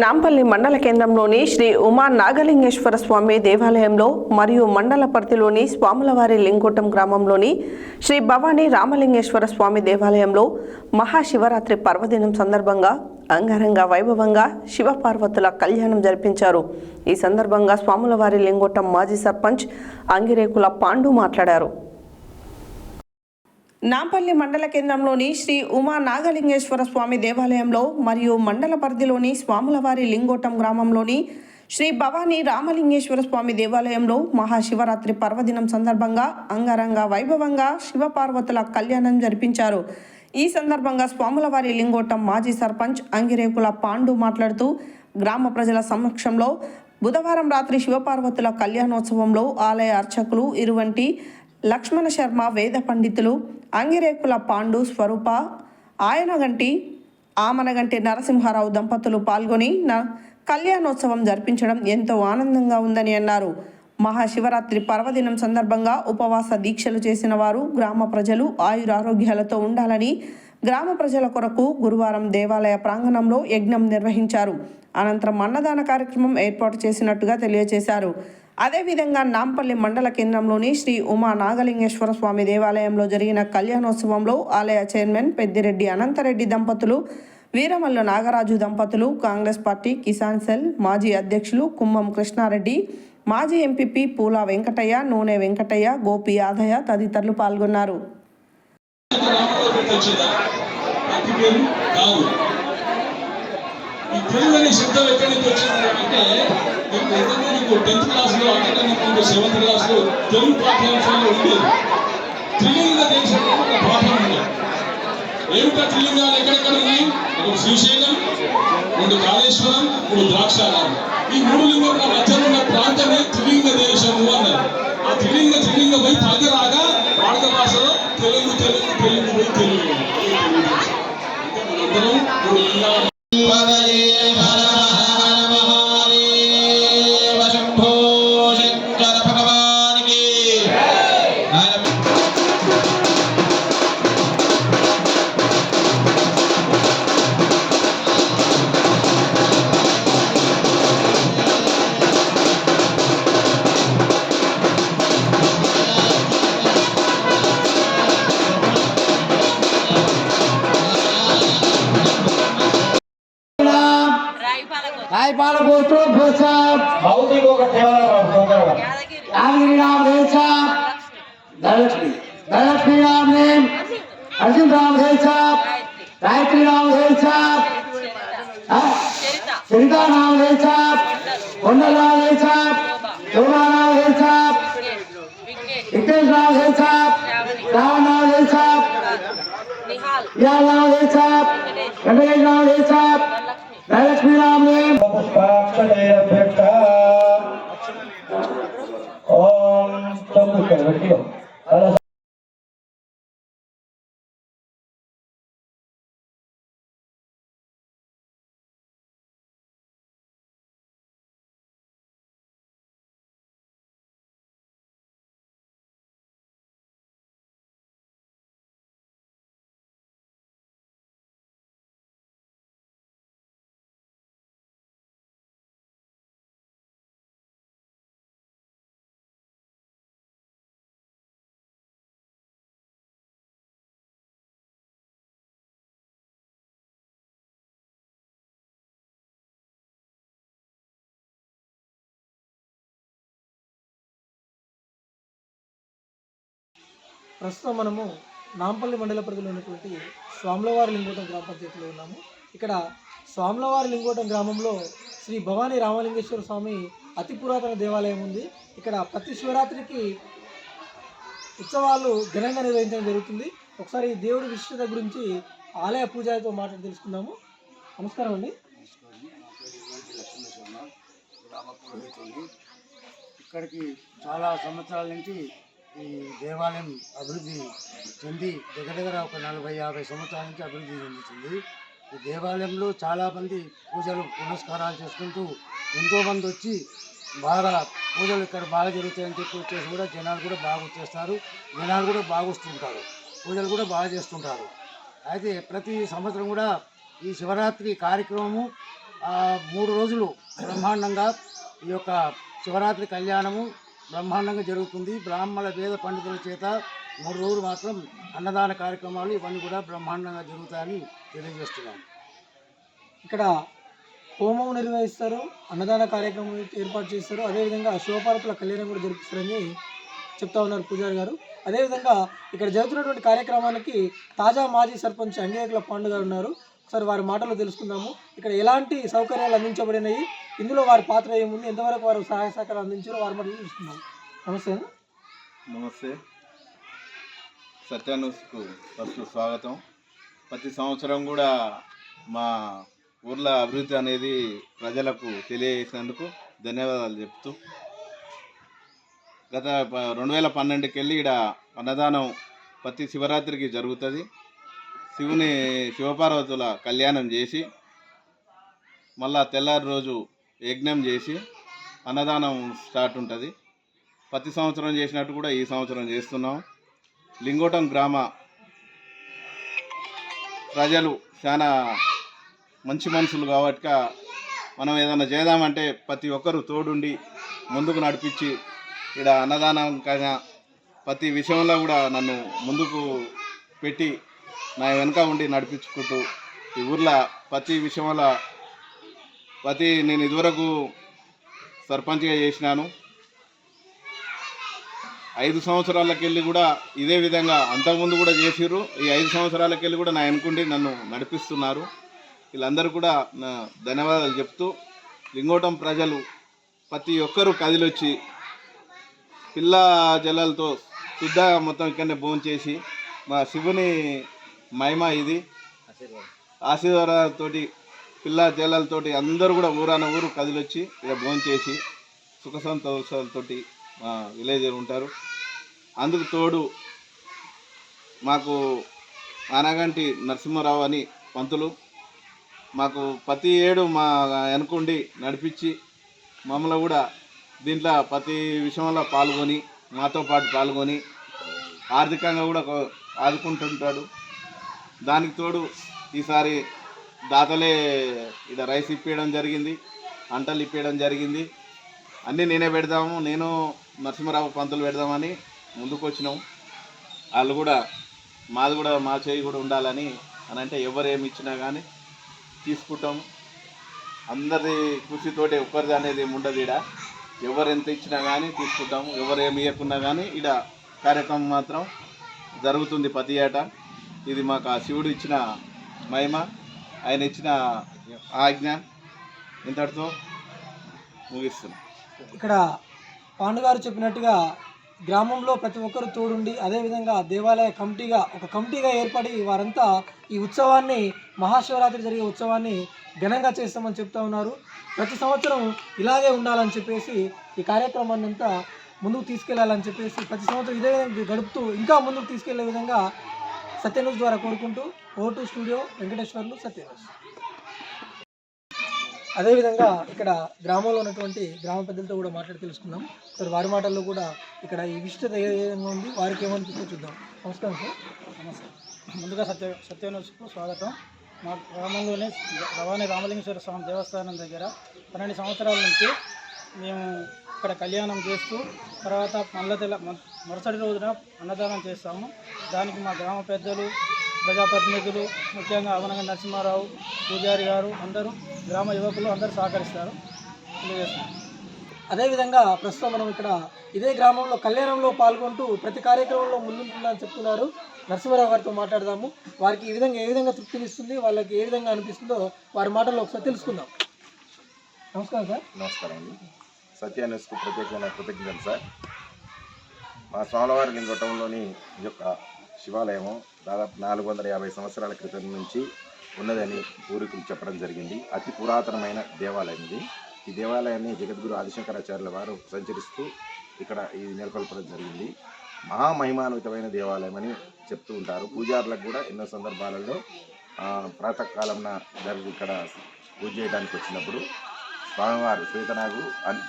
నాంపల్లి మండల కేంద్రంలోని శ్రీ ఉమా నాగలింగేశ్వర స్వామి దేవాలయంలో మరియు మండల పరిధిలోని స్వాములవారి లింగోటం గ్రామంలోని శ్రీ భవానీ రామలింగేశ్వర స్వామి దేవాలయంలో మహాశివరాత్రి పర్వదినం సందర్భంగా అంగరంగ వైభవంగా శివపార్వతుల కళ్యాణం జరిపించారు. ఈ సందర్భంగా స్వాములవారి లింగోటం మాజీ సర్పంచ్ అంగిరేకుల పాండు మాట్లాడారు. నాంపల్లి మండల కేంద్రంలోని శ్రీ ఉమా నాగలింగేశ్వర స్వామి దేవాలయంలో మరియు మండల పరిధిలోని స్వాములవారి లింగోటం గ్రామంలోని శ్రీ భవానీ రామలింగేశ్వర స్వామి దేవాలయంలో మహాశివరాత్రి పర్వదినం సందర్భంగా అంగరంగ వైభవంగా శివపార్వతుల కళ్యాణం జరిపించారు. ఈ సందర్భంగా స్వాములవారి లింగోటం మాజీ సర్పంచ్ అంగిరేకుల పాండు మాట్లాడుతూ గ్రామ ప్రజల సమక్షంలో బుధవారం రాత్రి శివపార్వతుల కళ్యాణోత్సవంలో ఆలయ అర్చకులు ఇరువంటి లక్ష్మణ శర్మ వేద పండితులు అంగిరేకుల పాండు స్వరూప. ఆయనగంటి ఆమనగంటి నరసింహారావు దంపతులు పాల్గొని న కళ్యాణోత్సవం జరిపించడం ఎంతో ఆనందంగా ఉందని అన్నారు. మహాశివరాత్రి పర్వదినం సందర్భంగా ఉపవాస దీక్షలు చేసిన వారు గ్రామ ప్రజలు ఆయురారోగ్యాలతో ఉండాలని గ్రామ ప్రజల కొరకు గురువారం దేవాలయ ప్రాంగణంలో యజ్ఞం నిర్వహించారు. అనంతరం అన్నదాన కార్యక్రమం ఏర్పాటు చేసినట్టుగా తెలియజేశారు. అదేవిధంగా నాంపల్లి మండల కేంద్రంలోని శ్రీ ఉమా నాగలింగేశ్వర స్వామి దేవాలయంలో జరిగిన కళ్యాణోత్సవంలో ఆలయ చైర్మన్ పెద్దిరెడ్డి అనంతరెడ్డి దంపతులు వీరమల్లు నాగరాజు దంపతులు కాంగ్రెస్ పార్టీ కిసాన్ సెల్ మాజీ అధ్యక్షులు కుమ్మం కృష్ణారెడ్డి మాజీ ఎంపీపీ పూల వెంకటయ్య నూనె వెంకటయ్య గోపి యాదయ్య తదితరులు పాల్గొన్నారు. ఈ తెలుగు అనే శబ్దం ఎక్కడి నుంచి వచ్చింది అంటే నీకు ఇంతకు మీకు టెన్త్ క్లాస్లో అంతకన్నా ముందు సెవెంత్ క్లాస్లో తెలుగు పాఠ్యాంశాలు ఉండేది త్రిలింగ దేశంలో ఒక పాఠం ఉంది ఏమిటా త్రిలింగాలు ఎక్కడెక్కడ ఉన్నాయి ఒక శ్రీశైలం రెండు కాళేశ్వరం మూడు ద్రాక్షారామం ఈ మూడు లింగముల మధ్యలో ఉన్న ప్రాంతమే త్రిలింగ దేశము అన్నారు ఆ త్రిలింగ త్రిలింగ పోయి పలికి రాగా భారత భాషలో తెలుగు తెలుగు తెలుగు పోయి తెలుగు మనందరం మూడు లింగాలు రాయపాలకోటు భూసాబ్ భౌతిక ఒక దేవాలయం యాదగిరి రామ్ దేశాబ్ ధనలక్ష్మి ధనలక్ష్మి రామ్ నేమ్ అర్జున్ రామ్ దేశాబ్ గాయత్రి రామ్ దేశాబ్ చరిత రామ్ దేశాబ్ కొండల రామ్ దేశాబ్ శోభా రామ్ దేశాబ్ విఘ్నేష్ రామ్ దేశాబ్ రావణ రామ్ దేశాబ్ ఇయాల్ రామ్ దేశాబ్ వెంకటేష్ రామ్ దేశాబ్ கிடைக்கும் அதனால ప్రస్తుతం మనము నాంపల్లి మండల పరిధిలో ఉన్నటువంటి స్వాములవారి లింగోటం గ్రామ పంచాయతీలో ఉన్నాము. ఇక్కడ స్వాములవారి లింగోటం గ్రామంలో శ్రీ భవానీ రామలింగేశ్వర స్వామి అతి పురాతన దేవాలయం ఉంది. ఇక్కడ ప్రతి శివరాత్రికి ఉత్సవాలు ఘనంగా నిర్వహించడం జరుగుతుంది. ఒకసారి ఈ దేవుడి విశిష్టత గురించి ఆలయ పూజారితో మాట్లాడి తెలుసుకుందాము. నమస్కారం అండి. ఇక్కడికి చాలా సంవత్సరాల నుంచి ఈ దేవాలయం అభివృద్ధి చెంది దగ్గర దగ్గర ఒక నలభై యాభై సంవత్సరాల నుంచి అభివృద్ధి చెందుతుంది. ఈ దేవాలయంలో చాలామంది పూజలు పునస్కారాలు చేసుకుంటూ ఎంతోమంది వచ్చి బాగా పూజలు ఇక్కడ బాగా జరుగుతాయని చెప్పి వచ్చేసి కూడా జనాలు కూడా బాగా వచ్చేస్తారు. జనాలు కూడా బాగా వస్తుంటారు. పూజలు కూడా బాగా చేస్తుంటారు. అయితే ప్రతి సంవత్సరం కూడా ఈ శివరాత్రి కార్యక్రమము మూడు రోజులు బ్రహ్మాండంగా ఈ యొక్క శివరాత్రి కళ్యాణము బ్రహ్మాండంగా జరుగుతుంది. బ్రాహ్మణ వేద పండితుల చేత మూడు రోజులు మాత్రం అన్నదాన కార్యక్రమాలు ఇవన్నీ కూడా బ్రహ్మాండంగా జరుగుతాయని తెలియజేస్తున్నాం ఇక్కడ హోమం నిర్వహిస్తారు అన్నదాన కార్యక్రమం ఏర్పాటు చేస్తారు. అదేవిధంగా శివపార్వతుల కళ్యాణం కూడా జరిపిస్తారని చెప్తా ఉన్నారు పూజారి గారు. అదేవిధంగా ఇక్కడ జరుగుతున్నటువంటి కార్యక్రమానికి తాజా మాజీ సర్పంచ్ అంగేకుల పాండు గారు ఉన్నారు. సార్ వారి మాటలు తెలుసుకుందాము. ఇక్కడ ఎలాంటి సౌకర్యాలు అందించబడినాయి? ఇందులో వారి పాత్ర ఏముంది? ఎంతవరకు వారు సహాయ సహకారాలు అందించారో వారి మాటలు తెలుసుకుందాం. నమస్తే. నమస్తే. సత్యాన్యూస్కు ఫస్ట్ స్వాగతం. ప్రతి సంవత్సరం కూడా మా ఊర్ల అభివృద్ధి అనేది ప్రజలకు తెలియజేసినందుకు ధన్యవాదాలు చెప్తూ గత రెండు వేల పన్నెండుకి వెళ్ళి ఇక్కడ అన్నదానం ప్రతి శివరాత్రికి జరుగుతుంది. శివుని శివపార్వతుల కళ్యాణం చేసి మళ్ళా తెల్లారి రోజు యజ్ఞం చేసి అన్నదానం స్టార్ట్ ఉంటుంది. ప్రతి సంవత్సరం చేసినట్టు కూడా ఈ సంవత్సరం చేస్తున్నాం. లింగోటం గ్రామ ప్రజలు చాలా మంచి మనుషులు కాబట్టి మనం ఏదైనా చేద్దామంటే ప్రతి ఒక్కరు తోడుండి ముందుకు నడిపించి ఇక్కడ అన్నదానం కన్నా ప్రతి విషయంలో కూడా నన్ను ముందుకు పెట్టి నా వెనక ఉండి నడిపించుకుంటూ ఈ ఊర్లో ప్రతి విషయంలో ప్రతి నేను ఇదివరకు సర్పంచ్గా చేసినాను. ఐదు సంవత్సరాలకు వెళ్ళి కూడా ఇదే విధంగా అంతకుముందు కూడా చేసిర్రు. ఈ ఐదు సంవత్సరాలకు వెళ్ళి కూడా నా వెనుకుండి నన్ను నడిపిస్తున్నారు. వీళ్ళందరూ కూడా నా ధన్యవాదాలు చెప్తూ లింగోటం ప్రజలు ప్రతి ఒక్కరూ కదిలొచ్చి పిల్ల జలాలతో శుద్ధ మొత్తం ఇక్కడనే భోజనం చేసి మా శివుని మహిమ ఇది. ఆశీర్వాదాలతోటి పిల్ల జలాలతోటి అందరూ కూడా ఊరాన ఊరు కదిలొచ్చి ఇక్కడ భోజనం చేసి సుఖ సంతోషాలతోటి మా విలేజర్ ఉంటారు. అందుకు తోడు మాకు ఆనగంటి నరసింహారావు అని పంతులు మాకు ప్రతి ఏడు మా వెనుకుండి నడిపించి మమ్మల్ని కూడా దీంట్లో ప్రతి విషయంలో పాల్గొని మాతో పాటు పాల్గొని ఆర్థికంగా కూడా ఆదుకుంటుంటాడు. దానికి తోడు ఈసారి దాతలే ఇక్కడ రైస్ ఇప్పించడం జరిగింది అంటలు ఇప్పించడం జరిగింది. అన్నీ నేనే పెడదాము నేను నరసింహరావు పంతులు పెడదామని ముందుకు వచ్చినాం వాళ్ళు కూడా మాది కూడా మా చేయి కూడా ఉండాలని అని అంటే ఎవరు ఏమి ఇచ్చినా కానీ తీసుకుంటాం. అందరి కృషితోటి ఒక్కరిది అనేది ఏమి ఉండదు ఈడ. ఎవరు ఎంత ఇచ్చినా కానీ తీసుకుంటాము ఎవరు ఏమి ఇవ్వకున్నా కానీ ఈడ కార్యక్రమం మాత్రం జరుగుతుంది ప్రతి ఏటా. ఇది మాకు ఆ శివుడు ఇచ్చిన మహిమ. ఆయన ఇచ్చిన ఆజ్ఞ. ఇంతటితో ముగిస్తున్నాం. ఇక్కడ పాండుగారు చెప్పినట్టుగా గ్రామంలో ప్రతి ఒక్కరు తోడుండి అదేవిధంగా దేవాలయ కమిటీగా ఒక కమిటీగా ఏర్పడి వారంతా ఈ ఉత్సవాన్ని మహాశివరాత్రి జరిగే ఉత్సవాన్ని ఘనంగా చేస్తామని చెప్తా ఉన్నారు. ప్రతి సంవత్సరం ఇలాగే ఉండాలని చెప్పేసి ఈ కార్యక్రమాన్ని అంతా ముందుకు తీసుకెళ్ళాలని చెప్పేసి ప్రతి సంవత్సరం ఇదే విధంగా గడుపుతూ ఇంకా ముందుకు తీసుకెళ్ళే విధంగా సత్యన్యూస్ ద్వారా కోరుకుంటూ ఓటు స్టూడియో వెంకటేశ్వర్లు సత్యన్యూస్ అదేవిధంగా ఇక్కడ గ్రామంలో ఉన్నటువంటి గ్రామ పెద్దలతో కూడా మాట్లాడి తెలుసుకుందాం. సార్ వారి మాటల్లో కూడా ఇక్కడ ఈ విశిష్టత ఏ విధంగా ఉంది? వారికి ఏమనిపిస్తుందో చూద్దాం. నమస్కారం సార్. నమస్కారం. ముందుగా సత్య సత్యన్యూస్కు స్వాగతం. మా గ్రామంలోనే రవాణి రామలింగేశ్వర స్వామి దేవస్థానం దగ్గర పన్నెండు సంవత్సరాల నుంచి మేము ఇక్కడ కళ్యాణం చేస్తూ తర్వాత మళ్ళా మరుసటి రోజున అన్నదానం చేస్తాము. దానికి మా గ్రామ పెద్దలు ప్రజాప్రతినిధులు ముఖ్యంగా అవనంగ నరసింహారావు పూజారి గారు అందరూ గ్రామ యువకులు అందరూ సహకరిస్తారు. అదేవిధంగా ప్రస్తుతం మనం ఇక్కడ ఇదే గ్రామంలో కళ్యాణంలో పాల్గొంటూ ప్రతి కార్యక్రమంలో ముందుంటుందని చెప్తున్నారు. నరసింహారావు గారితో మాట్లాడదాము. వారికి ఈ విధంగా ఏ విధంగా తృప్తినిస్తుంది వాళ్ళకి ఏ విధంగా అనిపిస్తుందో వారి మాటల్లో ఒకసారి తెలుసుకుందాం. నమస్కారం సార్. నమస్కారం అండి. సత్యాన్యూస్కు ప్రత్యేకమైన కృతజ్ఞతలు సార్. మా స్వామివారి లింగోటంలోని ఈ యొక్క శివాలయము దాదాపు నాలుగు వందల యాభై సంవత్సరాల క్రితం నుంచి ఉన్నదని పూర్వీకులు చెప్పడం జరిగింది. అతి పురాతనమైన దేవాలయం ఇది. ఈ దేవాలయాన్ని జగద్గురు ఆదిశంకరాచార్యుల వారు సంచరిస్తూ ఇక్కడ ఇది నెలకొల్పడం జరిగింది. మహామహిమాన్వితమైన దేవాలయం అని చెప్తూ ఉంటారు. పూజారులకు కూడా ఎన్నో సందర్భాలలో ప్రాతకాలంన జరిగి ఇక్కడ పూజ చేయడానికి వచ్చినప్పుడు స్వామివారు శ్వేతనాగు అని